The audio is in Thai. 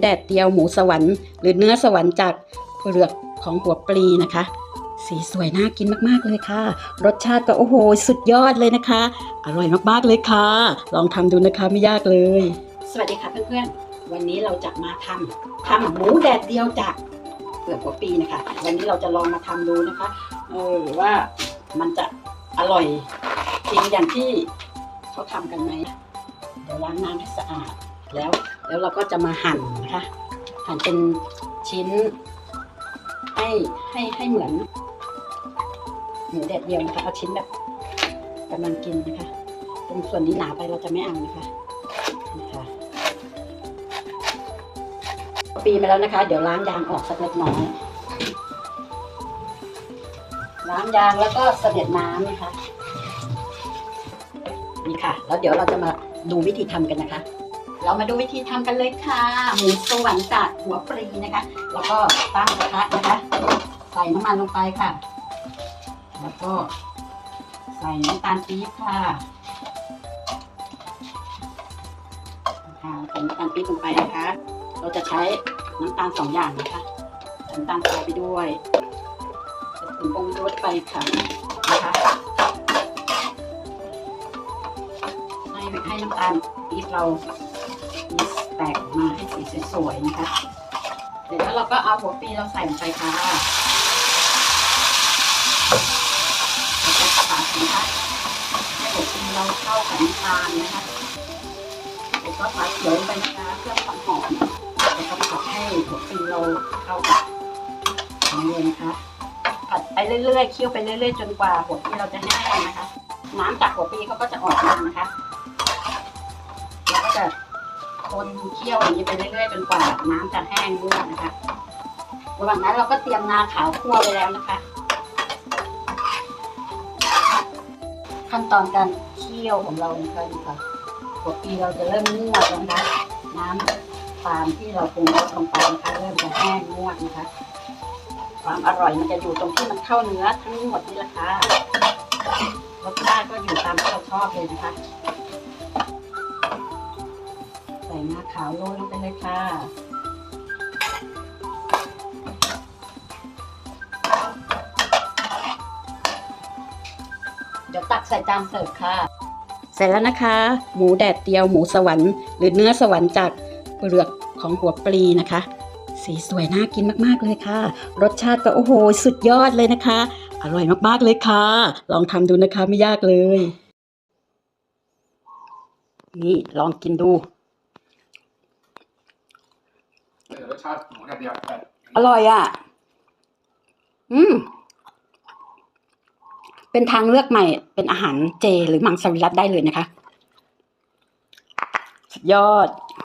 แดดเดียวหมูสวรรค์หรือเนื้อสวรรค์จากเปลือกของหัวปลีนะคะ สีสวยน่ากินมาก ๆ เลยค่ะ รสชาติก็โอ้โห สุดยอดเลยนะคะ อร่อยมาก ๆ เลยค่ะ ลองทำดูนะคะไม่ยากเลย สวัสดีค่ะเพื่อนๆ วันนี้เราจะมาทำทำหมูแดดเดียวจากเปลือกหัวปลีนะคะ วันนี้เราจะลองมาทำดูนะคะเออว่ามันจะอร่อยจริงอย่างที่เขาทำกันไหมเดี๋ยวล้างน้ำให้สะอาดแล้ว แล้วเราก็จะมาหั่นนะคะ หั่นเป็นชิ้น ให้ให้ให้เหมือนหมูแดดเดียวนะคะเอาชิ้นแบบกำลังกินนะคะ ตรงส่วนนี้หนาไปเราจะไม่เอานะคะนะคะปีมาแล้วนะคะ เดี๋ยวล้างยางออกสักเล็กน้อยล้างยางแล้วก็เสด็จน้ำนะคะนี่ค่ะ แล้วเดี๋ยวเราจะมาดูวิธีทำกันนะคะ เรามาดูวิธีทำกันเลยค่ะ หมูสวรรค์จากหัวปรีนะคะ แล้วก็ตั้งกระทะนะคะ ใส่น้ำมันลงไปค่ะ แล้วก็ใส่น้ำตาลปี๊บค่ะค่ะใส่น้ำตาลปี๊บลงไปนะคะ เราจะใช้น้ำตาลสองอย่างนะคะน้ำตาลทรายไปด้วยผงปรุงรสไปค่ะนะคะให้ให้น้ำตาลปี๊บเรา แตกออกมาให้สีสวยๆนะคะเดี๋ยวเราก็เอาหัวปีเราใส่ลงไปค่ะเราจะผัดนะคะให้หัวปีเราเข้ากับน้ำตาลนะคะเดี๋ยวก็ผัดเขียวไปนะคะเพื่อความหอมแล้วก็ผัดให้หัวปีเราเข้ากับน้ำเย็นนะคะผัดไปเรื่อยๆเคี่ยวไปเรื่อยๆจนกว่าหัวปีเราจะแห้งนะคะ น้ำจากหัวปีเขาก็จะออกมานะคะ คนเคี่ยวอย่างนี้ไปเรื่อยๆจนกว่าน้ำจะแห้งด้วยนะคะระหว่างนั้นเราก็เตรียมงาขาวคั่วไว้แล้วนะคะ ขั้นตอนการเคี่ยวของเรานะคะนี่ค่ะหัวปีเราจะเริ่มงวดแล้วนะคะน้ำตามที่เราปรุงรสลงไปนะคะเริ่มจะแห้งงวดนะคะ ความอร่อยมันจะอยู่ตรงที่มันเข้าเนื้อทั้งหมดนี่แหละค่ะรสชาติก็อยู่ตามที่เราชอบเลยนะคะ ใส่งาขาวโรยลงไปเลยค่ะเดี๋ยวตักใส่จานเสิร์ฟค่ะ เสร็จแล้วนะคะ หมูแดดเดียวหมูสวรรค์หรือเนื้อสวรรค์จากเปลือกของหัวปลีนะคะ สีสวยน่ากินมากๆเลยค่ะ รสชาติก็โอ้โห สุดยอดเลยนะคะ อร่อยมากๆเลยค่ะ ลองทำดูนะคะไม่ยากเลย นี่ลองกินดู อรสชาติหมูแดดเดียวแต่อร่อยอะ อืม เป็นทางเลือกใหม่ เป็นอาหารเจ หรือมังสวิรัตได้เลยนะคะ สุดยอด